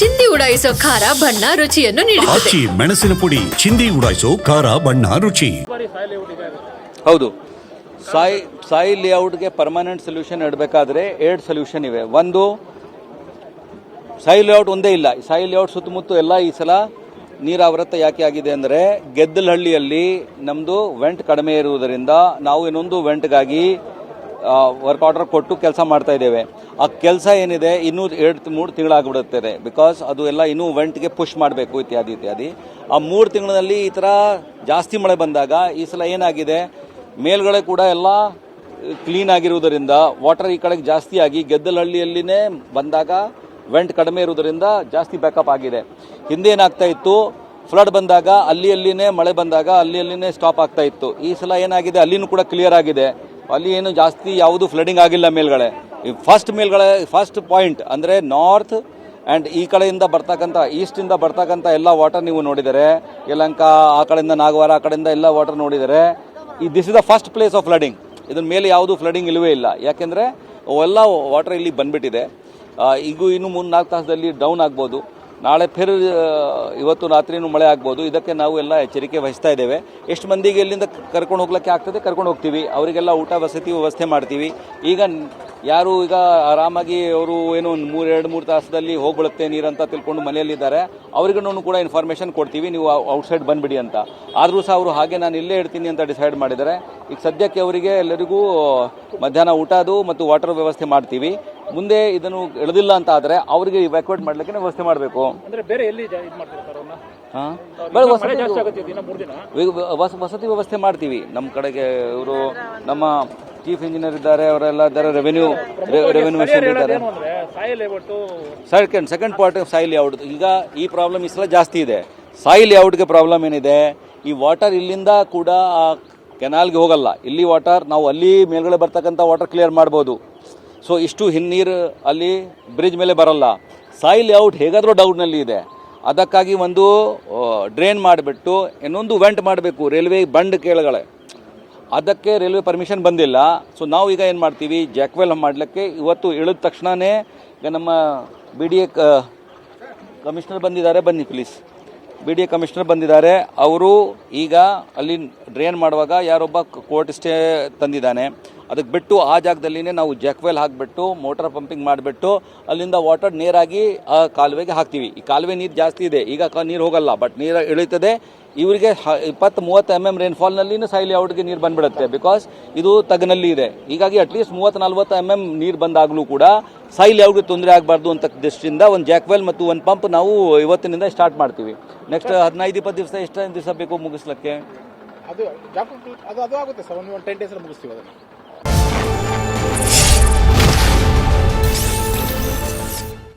ಚಿಂದಿ ಉಡಾಯಿಸೋ ಖಾರ ಬಣ್ಣ ರುಚಿಯನ್ನು ನೀಡುತ್ತದೆ. ಆಚಿ ಮೆಣಸಿನ ಪುಡಿ ಚಿಂದಿ ಉಡಾಯಿಸೋ ಖಾರ ಬಣ್ಣ ರುಚಿ. ಹೌದು. ಸಾಯಿ ಸಾಯಿ ಲೇಔಟ್ಗೆ ಪರ್ಮನೆಂಟ್ ಸೊಲ್ಯೂಷನ್ ಇಡಬೇಕಾದ್ರೆ ಎರಡು ಸೊಲ್ಯೂಷನ್ ಇವೆ. ಒಂದು ಸಾಯಿ ಲೇಔಟ್ ಒಂದೇ ಇಲ್ಲ. ಸಾಯಿ ಲೇಔಟ್ ಸುತ್ತಮುತ್ತ ಎಲ್ಲ ಈ ಸಲ ನೀರಾವೃತ ಯಾಕೆ ಆಗಿದೆ ಅಂದರೆ ಗೆದ್ದಲಹಳ್ಳಿಯಲ್ಲಿ ನಮ್ಮದು ವೆಂಟ್ ಕಡಿಮೆ ಇರುವುದರಿಂದ ನಾವು ಇನ್ನೊಂದು ವೆಂಟ್ಗಾಗಿ ವರ್ಕ್ ಆರ್ಡರ್ ಕೊಟ್ಟು ಕೆಲಸ ಮಾಡ್ತಾ ಇದ್ದೇವೆ. ಆ ಕೆಲಸ ಏನಿದೆ, ಇನ್ನೂ ಎರಡು ಮೂರು ತಿಂಗಳಾಗ್ಬಿಡುತ್ತದೆ ಬಿಕಾಸ್ ಅದು ಎಲ್ಲ ಇನ್ನೂ ವೆಂಟ್ಗೆ ಪುಷ್ ಮಾಡಬೇಕು, ಇತ್ಯಾದಿ ಇತ್ಯಾದಿ. ಆ ಮೂರು ತಿಂಗಳಲ್ಲಿ ಈ ಥರ ಜಾಸ್ತಿ ಮಳೆ ಬಂದಾಗ ಈ ಸಲ ಏನಾಗಿದೆ, ಮೇಲ್ಗಡೆ ಕೂಡ ಎಲ್ಲ ಕ್ಲೀನ್ ಆಗಿರುವುದರಿಂದ ವಾಟರ್ ಈ ಕಡೆಗೆ ಜಾಸ್ತಿ ಆಗಿ ಗೆದ್ದಲಹಳ್ಳಿಯಲ್ಲಿನೇ ಬಂದಾಗ ವೆಂಟ್ ಕಡಿಮೆ ಇರುವುದರಿಂದ ಜಾಸ್ತಿ ಬ್ಯಾಕಪ್ ಆಗಿದೆ. ಹಿಂದೆ ಏನಾಗ್ತಾ ಇತ್ತು ಫ್ಲಡ್ ಬಂದಾಗ ಅಲ್ಲಿ ಅಲ್ಲಿನೇ ಮಳೆ ಬಂದಾಗ ಅಲ್ಲಿ ಅಲ್ಲಿನೇ ಸ್ಟಾಪ್ ಆಗ್ತಾ ಇತ್ತು. ಈ ಸಲ ಏನಾಗಿದೆ, ಅಲ್ಲಿನೂ ಕೂಡ ಕ್ಲಿಯರ್ ಆಗಿದೆ. ಅಲ್ಲಿ ಏನು ಜಾಸ್ತಿ ಯಾವುದು ಫ್ಲಡಿಂಗ್ ಆಗಿಲ್ಲ ಮೇಲ್ಗಡೆ. ಫಸ್ಟ್ ಮೇಲ್ಗಳ ಫಸ್ಟ್ ಪಾಯಿಂಟ್ ಅಂದರೆ ನಾರ್ತ್ ಆ್ಯಂಡ್ ಈ ಕಡೆಯಿಂದ ಬರ್ತಕ್ಕಂಥ ಈಸ್ಟಿಂದ ಬರ್ತಕ್ಕಂಥ ಎಲ್ಲ ವಾಟರ್ ನೀವು ನೋಡಿದರೆ, ಯಲಂಕ, ಆ ಕಡೆಯಿಂದ ನಾಗವಾರ, ಆ ಕಡೆಯಿಂದ ಎಲ್ಲ ವಾಟರ್ ನೋಡಿದರೆ, ಈ this is the first place of flooding ಇದನ್ನ ಮೇಲೆ ಯಾವುದು ಫ್ಲಡಿಂಗ್ ಇಲ್ಲವೇ ಇಲ್ಲ. ಯಾಕೆಂದರೆ, ಎಲ್ಲ ವಾಟರ್ ಇಲ್ಲಿ ಬಂದ್ಬಿಟ್ಟಿದೆ. ಈಗೂ ಇನ್ನು ಮೂರು ನಾಲ್ಕು ತಾಸದಲ್ಲಿ ಡೌನ್ ಆಗ್ಬೋದು. ನಾಳೆ ಫಿರ್ ಇವತ್ತು ರಾತ್ರಿನೂ ಮಳೆ ಆಗ್ಬೋದು. ಇದಕ್ಕೆ ನಾವು ಎಲ್ಲ ಎಚ್ಚರಿಕೆ ವಹಿಸ್ತಾ ಇದ್ದೇವೆ. ಎಷ್ಟು ಮಂದಿಗೆ ಇಲ್ಲಿಂದ ಕರ್ಕೊಂಡು ಹೋಗ್ಲಿಕ್ಕೆ ಆಗ್ತದೆ, ಕರ್ಕೊಂಡು ಹೋಗ್ತೀವಿ. ಅವರಿಗೆಲ್ಲ ಊಟ ವಸತಿ ವ್ಯವಸ್ಥೆ ಮಾಡ್ತೀವಿ. ಈಗ ಯಾರು ಈಗ ಆರಾಮಾಗಿ ಅವರು ಏನು ಒಂದು ಮೂರು ಎರಡು ಮೂರು ತಾಸದಲ್ಲಿ ಹೋಗ್ಬಿಡುತ್ತೆ ನೀರಂತ ತಿಳ್ಕೊಂಡು ಮನೆಯಲ್ಲಿದ್ದಾರೆ. ಅವರಿಗೂ ಕೂಡ ಇನ್ಫಾರ್ಮೇಷನ್ ಕೊಡ್ತೀವಿ. ನೀವು ಔಟ್ಸೈಡ್ ಬಂದುಬಿಡಿ ಅಂತ. ಆದರೂ ಸಹ ಅವರು ಹಾಗೆ ನಾನು ಇಲ್ಲೇ ಇರ್ತೀನಿ ಅಂತ ಡಿಸೈಡ್ ಮಾಡಿದ್ದಾರೆ. ಈಗ ಸದ್ಯಕ್ಕೆ ಅವರಿಗೆ ಎಲ್ಲರಿಗೂ ಮಧ್ಯಾಹ್ನ ಊಟದು ಮತ್ತು ವಾಟರ್ ವ್ಯವಸ್ಥೆ ಮಾಡ್ತೀವಿ. ಮುಂದೆ ಇದನ್ನು ಎಳೆದಿಲ್ಲ ಅಂತ ಆದರೆ ಅವರಿಗೆ ಇವ್ಯಾಕ್ಯುವೇಟ್ ಮಾಡಲಿಕ್ಕೆ ವ್ಯವಸ್ಥೆ ಮಾಡಬೇಕು. ಹಾಂ? ವಸತಿ ವ್ಯವಸ್ಥೆ ಮಾಡ್ತೀವಿ. ನಮ್ಮ ಕಡೆಗೆ ಇವರು ನಮ್ಮ ಚೀಫ್ ಇಂಜಿನಿಯರ್ ಇದ್ದಾರೆ ಅವರೆಲ್ಲ ಇದ್ದಾರೆ ರೆವೆನ್ಯೂ ರೆವೆನ್ಯೂ ಇದ್ದಾರೆ. ಸಾಯಿಲ್ ಹೇಳ್ಬಿಟ್ಟು second second part soil layout ಈಗ ಈ ಪ್ರಾಬ್ಲಮ್ ಈ ಸಲ ಜಾಸ್ತಿ ಇದೆ. ಸಾಯಿಲ್ ಲೇಔಟ್ಗೆ ಪ್ರಾಬ್ಲಮ್ ಏನಿದೆ? ಈ ವಾಟರ್ ಇಲ್ಲಿಂದ ಕೂಡ ಆ ಕೆನಾಲ್ಗೆ ಹೋಗಲ್ಲ. ಇಲ್ಲಿ ವಾಟರ್ ನಾವು ಅಲ್ಲಿ ಮೇಲ್ಗಡೆ ಬರ್ತಕ್ಕಂಥ ವಾಟರ್ ಕ್ಲಿಯರ್ ಮಾಡ್ಬೋದು. ಸೊ ಇಷ್ಟು ಹಿನ್ನೀರು ಅಲ್ಲಿ ಬ್ರಿಡ್ಜ್ ಮೇಲೆ ಬರಲ್ಲ. ಸಾಯಿಲ್ ಔಟ್ ಹೇಗಾದರೂ ಡೌಟ್ನಲ್ಲಿ ಇದೆ. ಅದಕ್ಕಾಗಿ ಒಂದು ಡ್ರೈನ್ ಮಾಡಿಬಿಟ್ಟು ಇನ್ನೊಂದು ವೆಂಟ್ ಮಾಡಬೇಕು ರೈಲ್ವೆ ಬಂಡ್ ಕೆಳಗಡೆ ಅದಕ್ಕೆ ರೈಲ್ವೆ ಪರ್ಮಿಷನ್ ಬಂದಿಲ್ಲ. ಸೊ ನಾವು ಈಗ ಏನು ಮಾಡ್ತೀವಿ? ಜಾಕ್ವೆಲ್ ಮಾಡಲಿಕ್ಕೆ ಇವತ್ತು ಇಳಿದ ತಕ್ಷಣವೇ ಈಗ ನಮ್ಮ ಬಿ ಡಿ ಎ ಕಮಿಷನರ್ ಬಂದಿದ್ದಾರೆ. ಬನ್ನಿ please B D A commissioner ಬಂದಿದ್ದಾರೆ. ಅವರು ಈಗ ಅಲ್ಲಿ ಡ್ರೈನ್ ಮಾಡುವಾಗ ಯಾರೊಬ್ಬ ಕೋರ್ಟ್ ಸ್ಟೇ ತಂದಿದ್ದಾನೆ. ಅದಕ್ಕೆ ಬಿಟ್ಟು ಆ ಜಾಗದಲ್ಲಿನೇ ನಾವು ಜಾಕ್ವೆಲ್ ಹಾಕಿಬಿಟ್ಟು ಮೋಟಾರ್ ಪಂಪಿಂಗ್ ಮಾಡಿಬಿಟ್ಟು ಅಲ್ಲಿಂದ ವಾಟರ್ ನೇರಾಗಿ ಆ ಕಾಲುವೆಗೆ ಹಾಕ್ತೀವಿ. ಈ ಕಾಲುವೆ ನೀರು ಜಾಸ್ತಿ ಇದೆ. ಈಗ ನೀರು ಹೋಗಲ್ಲ ಬಟ್ ನೀರು ಇಳಿತದೆ. ಇವರಿಗೆ ಇಪ್ಪತ್ತು ಮೂವತ್ತು ಎಂ ಎಂ ರೈನ್ಫಾಲ್ನಲ್ಲಿನೂ ಸೈಲ್ ಔಟ್ಗೆ ನೀರು ಬಂದ್ಬಿಡುತ್ತೆ. ಬಿಕಾಸ್ ಇದು ತಗ್ನಲ್ಲಿ ಇದೆ. ಹೀಗಾಗಿ ಅಟ್ಲೀಸ್ಟ್ ಮೂವತ್ತು ನಲ್ವತ್ತು ಎಂ ಎಂ ನೀರು ಬಂದಾಗಲೂ ಕೂಡ ಸೈಲ್ ಔಟ್ಗೆ ತೊಂದರೆ ಆಗಬಾರ್ದು ಅಂತ ದೃಷ್ಟಿಯಿಂದ ಒಂದು ಜಾಕ್ವೆಲ್ ಮತ್ತು ಒಂದು ಪಂಪ್ ನಾವು ಇವತ್ತಿನಿಂದ ಸ್ಟಾರ್ಟ್ ಮಾಡ್ತೀವಿ. ನೆಕ್ಸ್ಟ್ ಹದಿನೈದು, ಇಪ್ಪತ್ತು ದಿವಸ ಎಷ್ಟು ದಿವಸ ಬೇಕು ಮುಗಿಸ್ಲಿಕ್ಕೆ? ಅದು ಅದು ಆಗುತ್ತೆ ಸರ್. ಒಂದು ಟೆನ್ ಡೇಸ್ ಮುಗಿಸ್ತೀವಿ ಅದನ್ನ.